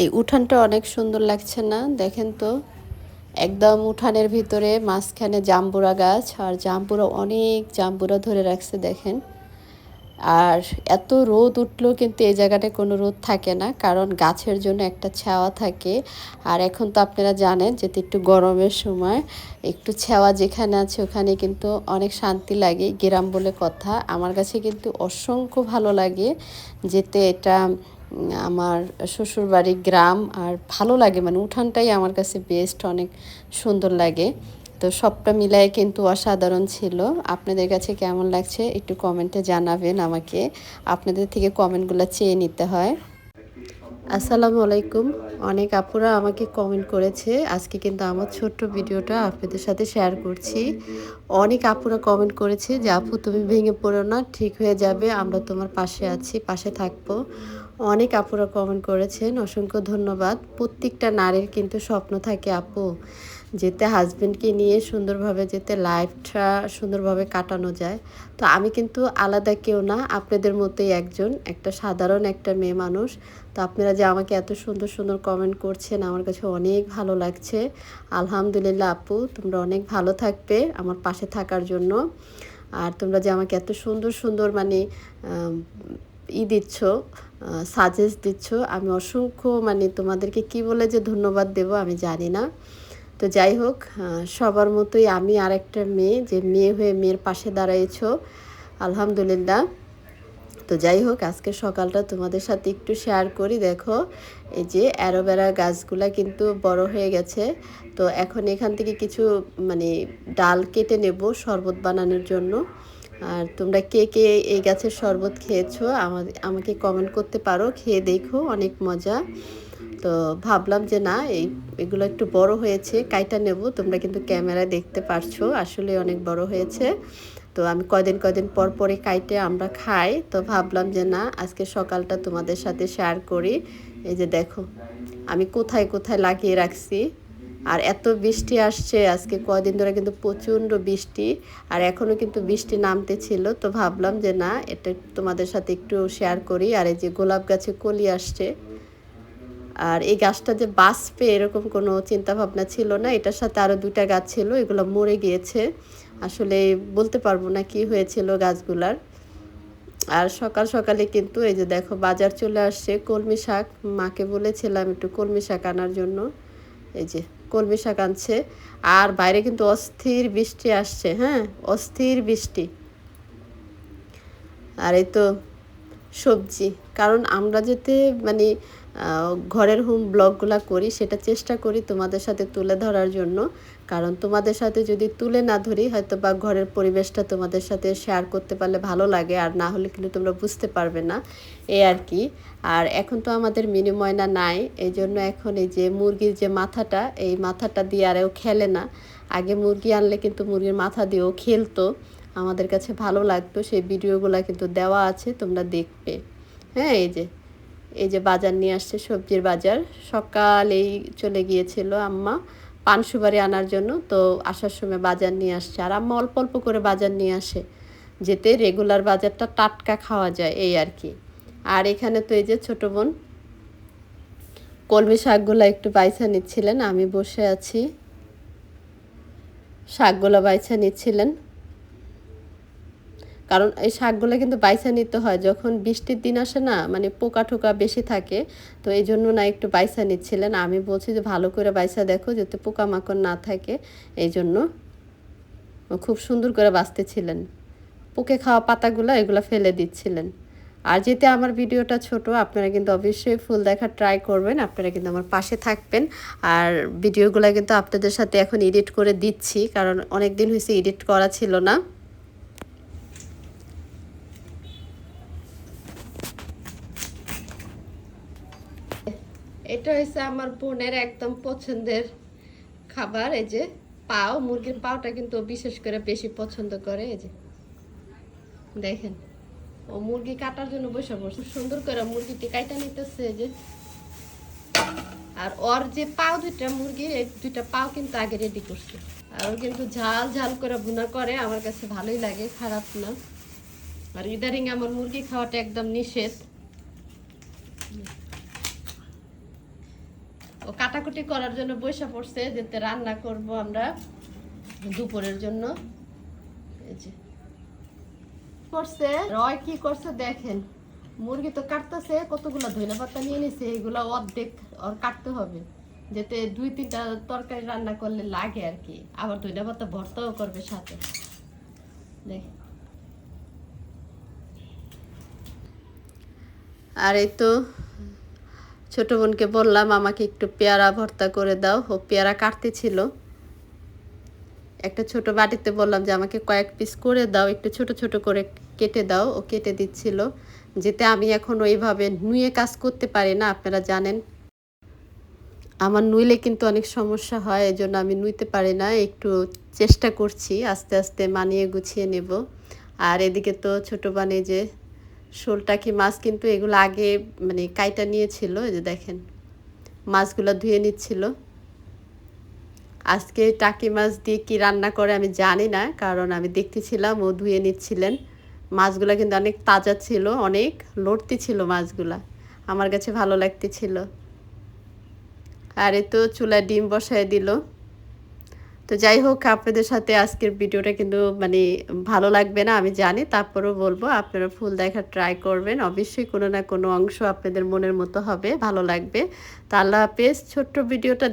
এই উঠানটা অনেক সুন্দর লাগছে না? দেখেন তো। একদম উঠানের ভিতরে মাঝখানে জাম্বুরা গাছ, আর জাম্বুরা অনেক জাম্বুরা ধরে রাখছে, দেখেন। আর এত রোদ উঠলেও কিন্তু এই জায়গাটায় কোনো রোদ থাকে না, কারণ গাছের জন্য একটা ছাওয়া থাকে। আর এখন তো আপনারা জানেন যেতে একটু গরমের সময়, একটু ছাওয়া যেখানে আছে ওখানে কিন্তু অনেক শান্তি লাগে, গ্রাম বলে কথা। আমার কাছে কিন্তু অসংখ্য ভালো লাগে যেতে এটা আমার শ্বশুরবাড়ি গ্রাম আর ভালো লাগে মানে উঠানটাই আমার কাছে বেস্ট অনেক সুন্দর লাগে। তো সবটা মিলাই কিন্তু অসাধারণ ছিল। আপনাদের কাছে কেমন লাগছে একটু কমেন্টে জানাবেন আমাকে। আপনাদের থেকে কমেন্টগুলো চেয়ে নিতে হয়। আসসালামু আলাইকুম। অনেক আপুরা আমাকে কমেন্ট করেছে। আজকে কিন্তু আমার ছোট্ট ভিডিওটা আপনাদের সাথে শেয়ার করছি। অনেক আপুরা কমেন্ট করেছে যে, আপু, তুমি ভেঙে পড়ো না, ঠিক হয়ে যাবে, আমরা তোমার পাশে আছি, পাশে থাকব। অনেক আপুরা কমেন্ট করেছেন, অসংখ্য ধন্যবাদ। প্রত্যেকটা নারীর কিন্তু স্বপ্ন থাকে, আপু, যেতে হাজব্যান্ডকে নিয়ে সুন্দরভাবে যেতে লাইফটা সুন্দরভাবে কাটানো যায়। তো আমি কিন্তু আলাদা কেউ না, আপনাদের মতোই একজন, একটা সাধারণ একটা মেয়ে মানুষ। তো আপনারা যে আমাকে এত সুন্দর সুন্দর কমেন্ট করছেন, আমার কাছে অনেক ভালো লাগছে। আলহামদুলিল্লাহ, আপু, তোমরা অনেক ভালো থাকবে আমার পাশে থাকার জন্য। আর তোমরা যে আমাকে এত সুন্দর সুন্দর মানে ই দিচ্ছ সাজেস্ট দিচ্ছ। আমি অসংখ্য মানে তোমাদেরকে কি বলে যে ধন্যবাদ দেব আমি জানি না। তো যাই হোক সবার মতোই আমি আর একটা মেয়ে, যে মেয়ে হয়ে মেয়ের পাশে দাঁড়াইছ আলহামদুলিল্লাহ। তো যাই হোক, আজকে সকালটা তোমাদের সাথে একটু শেয়ার করি। দেখো, এই যে অ্যারোভেরা গাছগুলা কিন্তু বড় হয়ে গেছে। তো এখন এখান থেকে কিছু মানে ডাল কেটে নেব শরবত বানানোর জন্য। আর তোমরা কে কে এই গাছের শরবত খেয়েছো আমাকে কমেন্ট করতে পারো, খেয়ে দেখো, অনেক মজা। তো ভাবলাম যে না, এই, এগুলো একটু বড় হয়েছে, কাইটা নেব, তোমরা কিন্তু ক্যামেরায় দেখতে পারছ, আসলে অনেক বড় হয়েছে। তো আমি কয়দিন কয়দিন পর পরে কাইটে আমরা খাই, তো ভাবলাম যে না, আজকে সকালটা তোমাদের সাথে শেয়ার করি। এই যে দেখো, আমি কোথায় কোথায় লাগিয়ে রাখছি। আর এত বৃষ্টি আসছে, আজকে কয়দিন ধরে কিন্তু প্রচণ্ড বৃষ্টি, আর এখনও কিন্তু বৃষ্টি নামতে ছিল তো ভাবলাম যে না, এটা তোমাদের সাথে একটু শেয়ার করি। আর এই যে গোলাপ গাছে কলি আসছে, আর এই গাছটা যে বাঁচবে এরকম কোনো চিন্তা ভাবনা ছিল না। এটার সাথে আরও দুইটা গাছ ছিল, এগুলো মরে গিয়েছে। আসলে বলতে পারব না কি হয়েছিল গাছগুলার। আর সকাল সকালে কিন্তু এই যে দেখো বাজার চলে আসছে কলমি শাক। মাকে বলেছিলাম একটু কলমি শাক আনার জন্য। এই যে কলমি শাক আনছে। আর বাইরে কিন্তু অস্থির বৃষ্টি আসছে হ্যাঁ? অস্থির বৃষ্টি। আর এই তো সবজি। কারণ আমরা যেতে মানে ঘরের হোম ব্লগগুলো করি, সেটা চেষ্টা করি তোমাদের সাথে তুলে ধরার জন্য। কারণ তোমাদের সাথে যদি তুলে না ধরি হয়তো বা ঘরের পরিবেশটা তোমাদের সাথে শেয়ার করতে পারলে ভালো লাগে, আর না হলে কিন্তু তোমরা বুঝতে পারবে না। এই আর কি। আর এখন তো আমাদের মিনি ময়না নাই এই জন্য এখন এই যে মুরগির যে মাথাটা, এই মাথাটা দিয়ে আর খেলে না। আগে মুরগি আনলে কিন্তু মুরগির মাথা দিয়েও খেলতো। আমাদের কাছে ভালো লাগতো। সেই ভিডিওগুলো কিন্তু দেওয়া আছে, তোমরা দেখবে। হ্যাঁ এই যে এই যে বাজার নিয়ে আসছে, সবজির বাজার। সকালেই চলে গিয়েছিল আম্মা পান সুপারি আনার জন্য। তো আসার সময় বাজার নিয়ে আসছে। আর আম্মা অল্প অল্প করে বাজার নিয়ে আসে। যেতে রেগুলার বাজারটা টাটকা খাওয়া যায়, এই আর কি। আর এখানে তো এই যে ছোটো বোন কলমি শাকগুলো একটু বাইছা নিচ্ছিলেন। আমি বসে আছি। শাকগুলো বাইছা নিচ্ছিলেন। কারণ এই শাকগুলো কিন্তু বাইসা নিতে হয়, যখন বৃষ্টির দিন আসে না মানে পোকা টোকা বেশি থাকে, তো এই জন্য না একটু বাইসা নিচ্ছিলেন। আমি বলছি যে ভালো করে বাইসা দেখো, যাতে পোকামাকড় না থাকে, এই জন্য খুব সুন্দর করে বাঁচতেছিলেন। পোকে খাওয়া পাতাগুলো এগুলো ফেলে দিচ্ছিলেন। আর যেতে আমার ভিডিওটা ছোট, আপনারা কিন্তু অবশ্যই ফুল দেখা ট্রাই করবেন, আপনারা কিন্তু আমার পাশে থাকবেন। আর ভিডিওগুলো কিন্তু আপনাদের সাথে এখন এডিট করে দিচ্ছি, কারণ অনেক দিন হয়েছে এডিট করা ছিল না। এটা হচ্ছে আমার বোনের একদম পছন্দের খাবার, এই যে পাও, মুরগির পাওটা কিন্তু বিশেষ করে বেশি পছন্দ করে, এই যে। দেখেন, ও মুরগি কাটার জন্য বসে বসে সুন্দর করে মুরগিটি কাটা নিতেছে যে। আর ওর যে পাও দুইটা মুরগি, এই দুইটা পাও কিন্তু আগে রেডি করছে। আর ও কিন্তু ঝাল ঝাল করে ভুনা করে, আমার কাছে ভালোই লাগে, খারাপ না। আর ইদারিং আমার মুরগি খাওয়াটা একদম নিষেধ। ও কাটাকুটি করার জন্য বৈশা পড়ছে, যেতে রান্না করব আমরা দুপুরের জন্য। করছে রয় কি করছে দেখেন। মুরগি তো কাটতেছে, কতগুলো ধনে পাতা নিয়ে নিছে, এগুলো অর্ধেক ওর কাটতে হবে। যাতে দুই তিনটা তরকারি রান্না করলে লাগে আর কি। আবার ধনে পাতা ভর্তাও করবে সাথে। দেখ। আর এই তো ছোট বোনকে বললাম, আমাকে একটু পেয়ারা ভর্তা করে দাও। ও পেয়ারা কাটতেছিল একটা ছোট বাটিতে বললাম যে, আমাকে কয়েক পিস করে দাও, একটু ছোট ছোট করে কেটে দাও। ও কেটে দিচ্ছিল, যেতে আমি এখন ওইভাবে নুয়ে কাজ করতে পারি না, আপনারা জানেন। আমার নুইলে কিন্তু অনেক সমস্যা হয় এই জন্য আমি নুইতে পারি না, একটু চেষ্টা করছি, আস্তে আস্তে মানিয়ে গুছিয়ে নেব। আর এদিকে তো ছোট বানে যে শোলটাকি মাছ কিন্তু এগুলো আগে মানে কাইটা নিয়েছিল, এই যে দেখেন, মাছগুলো ধুয়ে নিচ্ছিল। আজকে টাকি মাছ দিয়ে কি রান্না করে আমি জানি না, কারণ আমি দেখতেছিলাম, ও ধুয়ে নিচ্ছিলেন। মাছগুলো কিন্তু অনেক তাজা ছিল, অনেক লড়তি ছিল মাছগুলা। আমার কাছে ভালো লাগতেছিল। আর এ তো চুলায় ডিম বসায় দিল। তো যাই হোক, আপনাদের সাথে আজকের ভিডিওটা কিন্তু মানে ভালো লাগবে না, আমি জানি। তারপরেও বলব, আপনারা ফুল দেখা ট্রাই করবেন। অবশ্যই কোনো না কোনো অংশ আপনাদের মনের মতো হবে, ভালো লাগবে। তা আল্লাহ হাফেজ, ছোট্ট ভিডিওটা